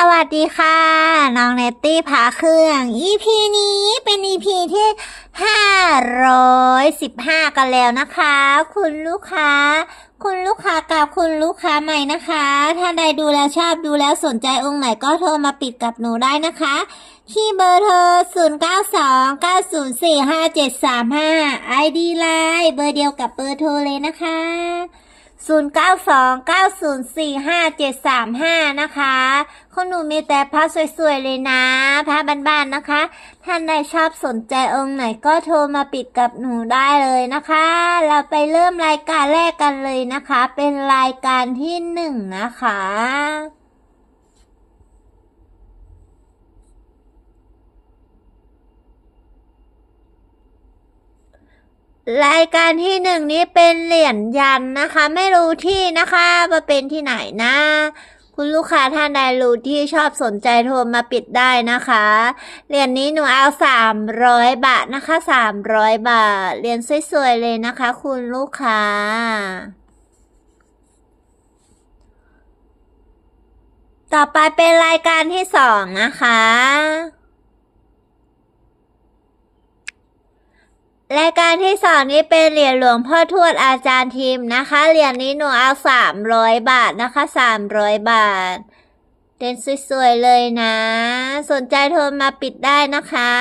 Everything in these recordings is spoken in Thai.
สวัสดีค่ะ น้องเนตตี้พาเครื่อง EP นี้เป็น EP ที่ 515 กันแล้วนะคะ คุณลูกค้า คุณลูกค้ากับคุณลูกค้าใหม่นะคะ ถ้าใดดูแล้วชอบดูแล้วสนใจองค์ไหนก็โทรมาปิดกับหนูได้นะคะ ที่เบอร์โทร 092 904 5735 ID Line เบอร์เดียวกับเบอร์โทรเลยนะคะ 0929045735 นะคะคุณหนูมีแต่ผ้าสวยๆเลยนะผ้าบ้านๆนะคะ ท่านใดชอบสนใจองค์ไหนก็โทรมาปิดกับหนูได้เลยนะคะ เราไปเริ่มรายการแรกกันเลยนะคะ เป็นรายการที่หนึ่งนะคะ รายการที่หนึ่งนี้เป็นเหรียญยันนะคะ ไม่รู้ที่นะคะว่าเป็นที่ไหนนะ คุณลูกค้าท่านใดรู้ที่ชอบสนใจโทรมาปิดได้นะคะ เหรียญนี้หนูเอาสามร้อยบาทนะคะสามร้อยบาทเหรียญสวยๆเลยนะคะ คุณลูกค้าต่อไปเป็นรายการที่สองนะคะ รายการที่สองนี้เป็นเหรียญหลวงพ่อทวดอาจารย์ทีมนะคะ เหรียญนี้หนูเอาสามร้อยบาทนะคะสามร้อยบาทเด่นสวยๆเลยนะ สนใจโทรมาปิดได้นะคะ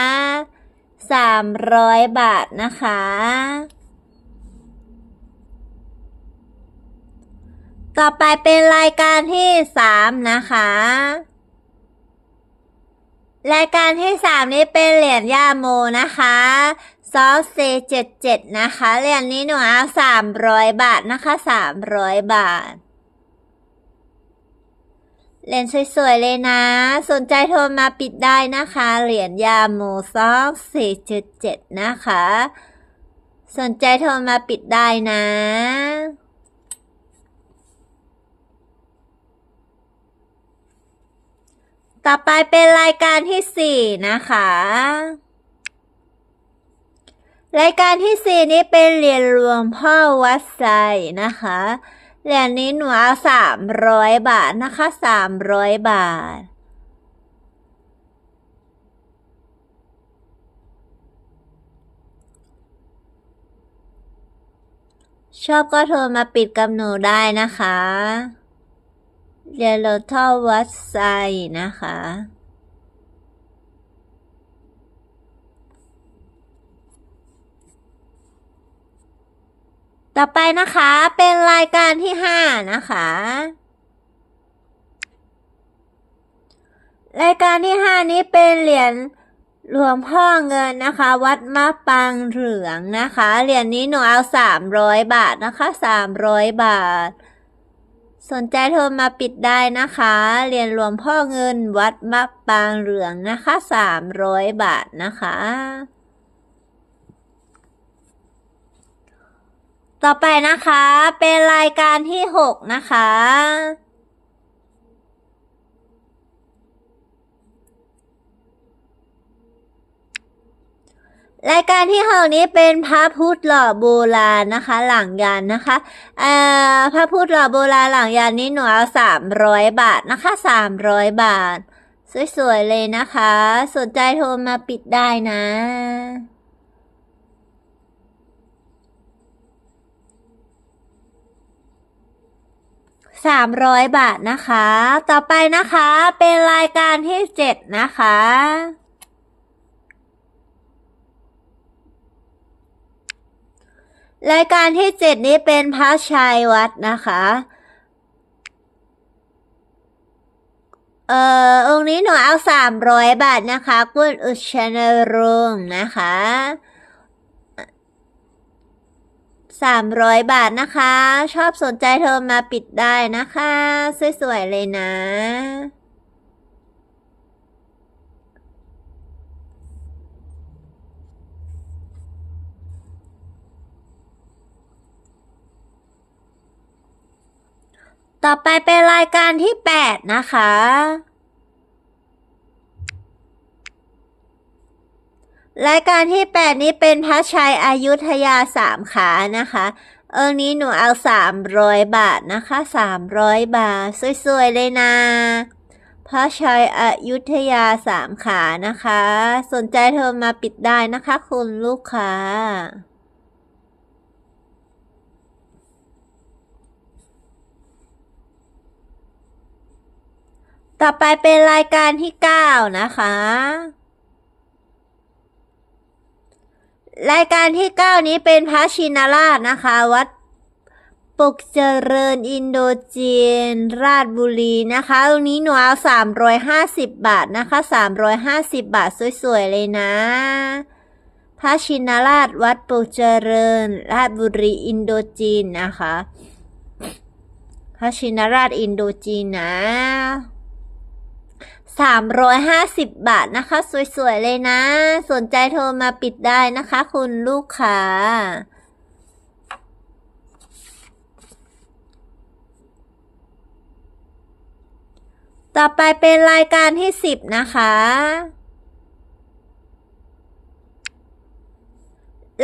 สามร้อยบาทนะคะ ต่อไปเป็นรายการที่สามนะคะรายการที่สามนี้เป็นเหรียญยาโมนะคะ ซอสเซเจ็ดเจ็ดนะคะเหรียญนี้หนูเอาสามร้อยบาทนะคะสามร้อยบาทเหรียญสวยๆเลยนะ สนใจโทรมาปิดได้นะคะ เหรียญยาโมซอสเซเจ็ดเจ็ดนะคะ สนใจโทรมาปิดได้นะต่อไปเป็นรายการที่สี่นะคะ รายการที่สี่นี้เป็นเหรียญหลวงพ่อวัดไซนะคะ เหรียญนี้หนูเอาสามร้อยบาทนะคะสามร้อยบาท ชอบก็โทรมาปิดกับหนูได้นะคะเรียนโลทอวัดไซนะคะ ต่อไปนะคะเป็นรายการที่ห้านะคะ รายการที่ห้านี้เป็นเหรียญหลวงพ่อเงินนะคะ วัดมะปางเหลืองนะคะ เหรียญนี้หนูเอาสามร้อยบาทนะคะสามร้อยบาท สนใจโทรมาปิดได้นะคะ เหรียญหลวงพ่อเงินวัดมะปางเหลืองนะคะสามร้อยบาทนะคะ ต่อไปนะคะ เป็นรายการที่หกนะคะ รายการที่หกนี้เป็นพระพุทธหล่อโบราณนะคะ หลังยันนะคะเอ่อพระพุทธหล่อโบราณหลังยันนี้หนูเอาสามร้อยบาทนะคะสามร้อยบาท สวยๆเลยนะคะ สนใจโทรมาปิดได้นะ สามร้อยบาทนะคะ ต่อไปนะคะเป็นรายการที่เจ็ดนะคะ รายการที่เจ็ดนี้เป็นพระชัยวัดนะคะ เอ่อองค์นี้หนูเอาสามร้อยบาทนะคะ กุลอุชนรงค์นะคะ สามร้อยบาทนะคะ ชอบสนใจโทรมาปิดได้นะคะ สวยๆ เลยนะ ต่อไปเป็นรายการที่แปดนะคะ รายการที่แปดนี้เป็นพระชัยอายุทยาสามขานะคะ เออนี้หนูเอาสามร้อยบาทนะคะสามร้อยบาท สวยๆ เลยนะ พระชัยอยุธยาสามขานะคะ สนใจโทรมาปิดได้นะคะคุณลูกค้าต่อไปเป็นรายการที่ 9 นะคะ รายการที่ 9 นี้เป็นพระชินราชนะคะ วัดปกเจริญอินโดจีน ราชบุรีนะคะ ตรงนี้หนูเอา350 บาทนะคะ 350 บาทสวยๆ เลยนะ พระชินราชวัดปกเจริญ ราชบุรีอินโดจีนนะคะ พระชินราชอินโดจีนนะ 350 บาทนะคะ สวยๆ เลยนะ สนใจโทรมาปิดได้นะคะ คุณลูกค้าต่อไปเป็นรายการที่ 10 นะคะ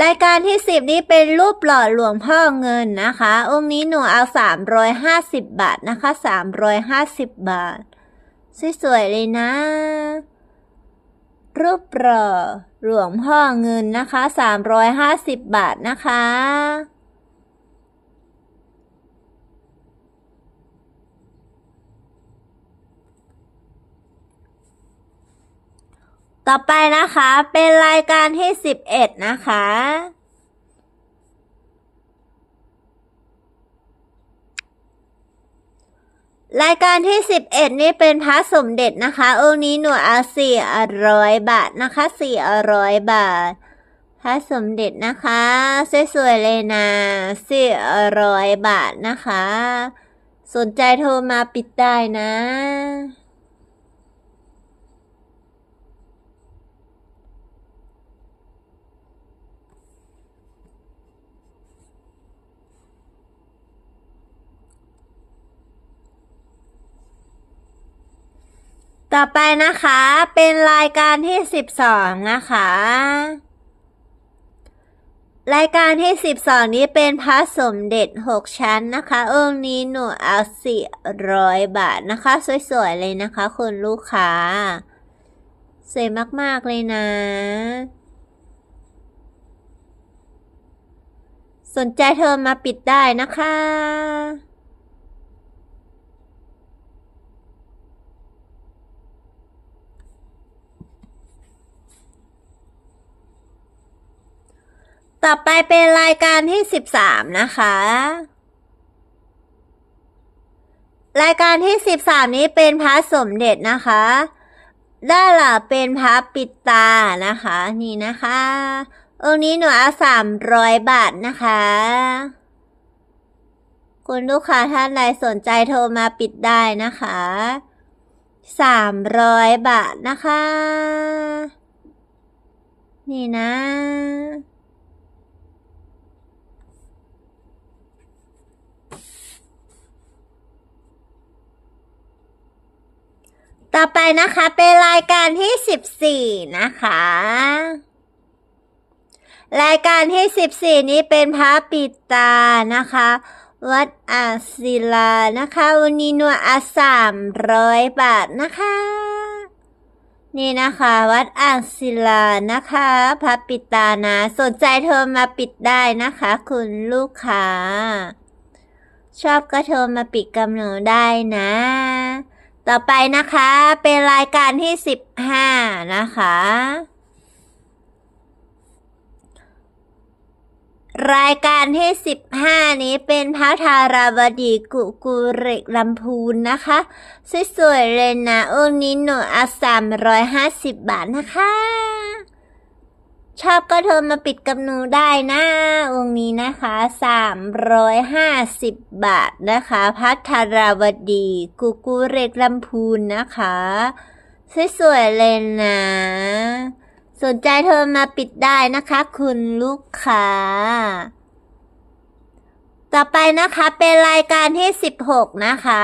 รายการที่ 10 นี้เป็นรูปหล่อหลวงพ่อเงินนะคะ องค์นี้หนูเอา 350 บาทนะคะ 350 บาท สวยๆเลยนะ รูปหล่อหลวงพ่อเงินนะคะ 350 บาทนะคะ ต่อไปนะคะเป็นรายการที่ 11 นะคะ รายการที่ 11 นี่เป็นพระสมเด็จนะคะ องค์นี้หนูเอาสี่ร้อยบาทนะคะสี่ร้อยบาท พระสมเด็จนะคะ สวยๆเลยนะสี่ร้อยบาทนะคะ สนใจโทรมาปิดได้นะ ต่อไปนะคะเป็นรายการที่12นะคะ รายการที่12นี้เป็นพระสมเด็จ6ชั้นนะคะ องค์นี้หนูเอา400บาทนะคะ สวยๆเลยนะคะคุณลูกค้า สวยมากๆเลยนะ สนใจเธอมาปิดได้นะคะ ต่อไปเป็นรายการที่ 13 นะคะ รายการที่ 13 นี้เป็นพระสมเด็จนะคะ ด้านหลังเป็นพระปิดตานะคะ นี่นะคะ องค์นี้หนูเอา300บาทนะคะ คุณลูกค้าท่านใดสนใจโทรมาปิดได้นะคะ300บาทนะคะ นี่นะ ต่อไปนะคะเป็นรายการที่ 14 นะคะ รายการที่ 14 นี้เป็นพระปิตานะคะ วัดอาศิลานะคะ วันนี้หนัวอาสามร้อยบาทนะคะ นี่นะคะ วัดอาศิลานะคะพระปิตานะ สนใจโทรมาปิดได้นะคะ คุณลูกค้า ชอบก็โทรมาปิดกับหนูได้นะ ต่อไปนะคะเป็นรายการที่สิบห้านะคะ รายการที่สิบห้านี้เป็นพระธาราวดีกุกุเรกลำพูนนะคะ สวยๆเลยนะองค์นี้หนูอาสามร้อยห้าสิบบาทนะคะ ชอบก็โทรมาปิดกับหนูได้นะองค์นี้นะคะ 350 บาทนะคะ พัทราวดีกุกุเรกลำพูนนะคะ สวยๆเลยนะ สนใจโทรมาปิดได้นะคะ คุณลูกค้า ต่อไปนะคะเป็นรายการที่ 16 นะคะ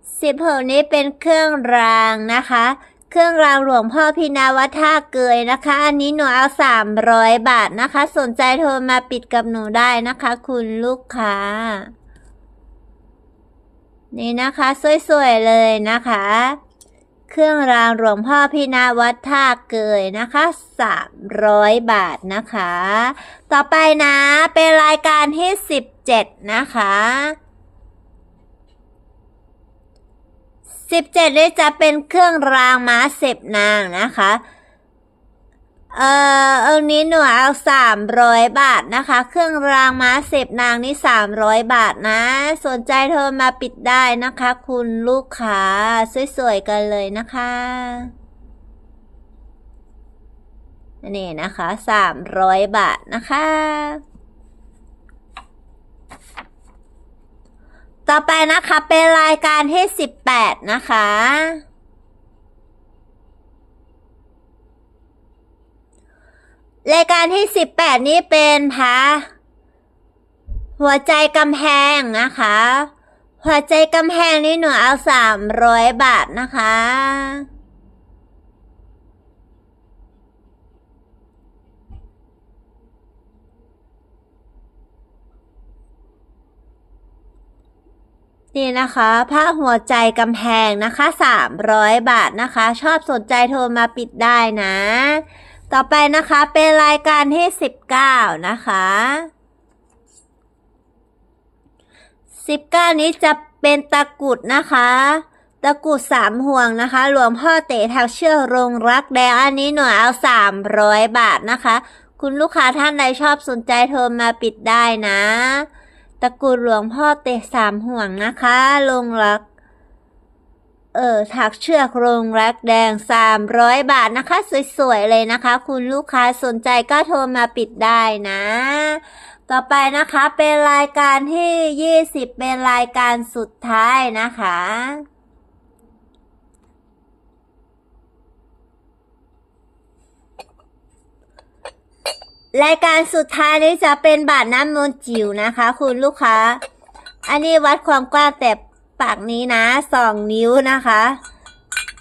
16 นี้เป็นเครื่องรางนะคะ เครื่องรางหลวงพ่อพินาวัท่าเกยนะคะ อันนี้หนูเอา300บาทนะคะ สนใจโทรมาปิดกับหนูได้นะคะ คุณลูกค้า นี่นะคะ สวยๆเลยนะคะ เครื่องรางหลวงพ่อพี่นาวัดท่าเกยนะคะสามร้อยบาทนะคะ ต่อไปนะ เป็นรายการที่สิบเจ็ดนะคะ สิบเจ็ดนี่จะเป็นเครื่องรางม้าเสบนางนะคะ เอ่อเอันนี้หนูเอาสามร้อยบาทนะคะ เครื่องรางม้าเสพนางนี่สามร้อยบาทนะ สนใจโทรมาปิดได้นะคะ คุณลูกค้าสวยๆกันเลยนะคะนี่นะคะสามร้อยบาทนะคะ ต่อไปนะคะเป็นรายการที่สิบแปดนะคะ รายการที่สิบแปดนี้เป็นพระหัวใจกำแพงนะคะ หัวใจกำแพงนี่หนูเอาสามร้อยบาทนะคะ นี่นะคะผ้าหัวใจกำแพงนะคะสามร้อยบาทนะคะ ชอบสนใจโทรมาปิดได้นะ ต่อไปนะคะเป็นรายการที่สิบเก้านะคะสิบเก้านี้จะเป็นตะกุดนะคะ ตะกุดสามห่วงนะคะ หลวงพ่อเต๋ทักเชื่อรงรักแดงอันนี้หน่วยเอาสามร้อยบาทนะคะ คุณลูกค้าท่านใดชอบสนใจโทรมาปิดได้นะ ตะกรุดหลวงพ่อเตะสามห่วงนะคะ ลงรัก เออถักเชือกลงรักแดงสามร้อยบาทนะคะ สวยๆเลยนะคะ คุณลูกค้าสนใจก็โทรมาปิดได้นะ ต่อไปนะคะเป็นรายการที่ยี่สิบเป็นรายการสุดท้ายนะคะ รายการสุดท้ายนี้จะเป็นบาทน้ำนนจิ๋วนะคะ คุณลูกค้า อันนี้วัดความกว้างแต่ปากนี้นะสองนิ้วนะคะ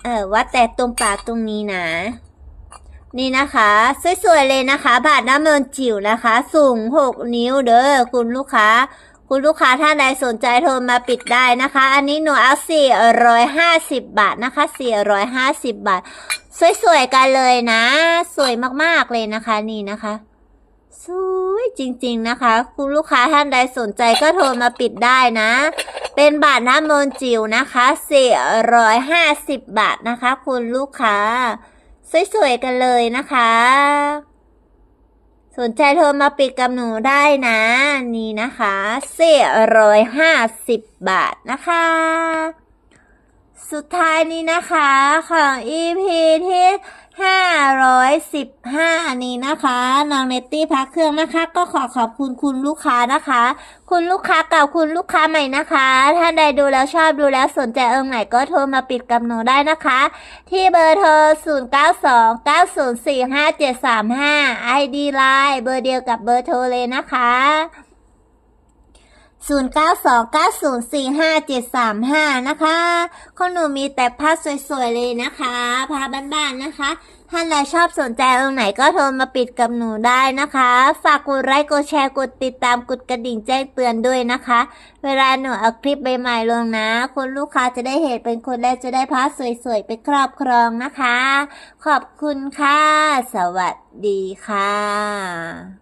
เออวัดแต่ตรงปากตรงนี้นะ นี่นะคะ สวยๆเลยนะคะ บาทน้ำมนจิ๋วนะคะ สูงหกนิ้วเด้อคุณลูกค้า คุณลูกค้าท่านใดสนใจโทรมาปิดได้นะคะ อันนี้หนูเอาสี่ร้อยห้าสิบบาทนะคะสี่ร้อยห้าสิบบาท สวยๆกันเลยนะ สวยมากๆเลยนะคะนี่นะคะ สวยจริงๆนะคะ คุณลูกค้าท่านใดสนใจก็โทรมาปิดได้นะ เป็นบาทน้ำมนจิ๋วนะคะ450 บาทนะคะ คุณลูกค้า สวยๆกันเลยนะคะ สนใจโทรมาปิดกับหนูได้นะ นี่นะคะ450 บาทนะคะ สุดท้ายนี้นะคะของ EP ที่515 นี้นะคะน้องเนตตี้พักเครื่องนะคะ ก็ขอขอบคุณคุณลูกค้านะคะ คุณลูกค้าเก่าคุณลูกค้าใหม่นะคะท่านใดดูแล้วชอบดูแล้วสนใจเอิงไหนก็โทรมาปิดกับหนูได้นะคะ ที่เบอร์โทร 0929045735 ID Line เบอร์เดียวกับเบอร์โทรเลยนะคะ 0929045735 นะคะคนหนูมีแต่ผ้าสวยๆเลยนะคะผ้าบ้านๆนะคะท่านใดชอบสนใจตรงไหนก็โทรมาปิดกับหนูได้นะคะ ฝากกดไลค์กดแชร์กดติดตามกดกระดิ่งแจ้งเตือนด้วยนะคะ เวลาหนูเอาคลิปใหม่ๆลงนะคุณลูกค้าจะได้เห็นเป็นคนแรกจะได้ผ้าสวยๆไปครอบครองนะคะ ขอบคุณค่ะ สวัสดีค่ะ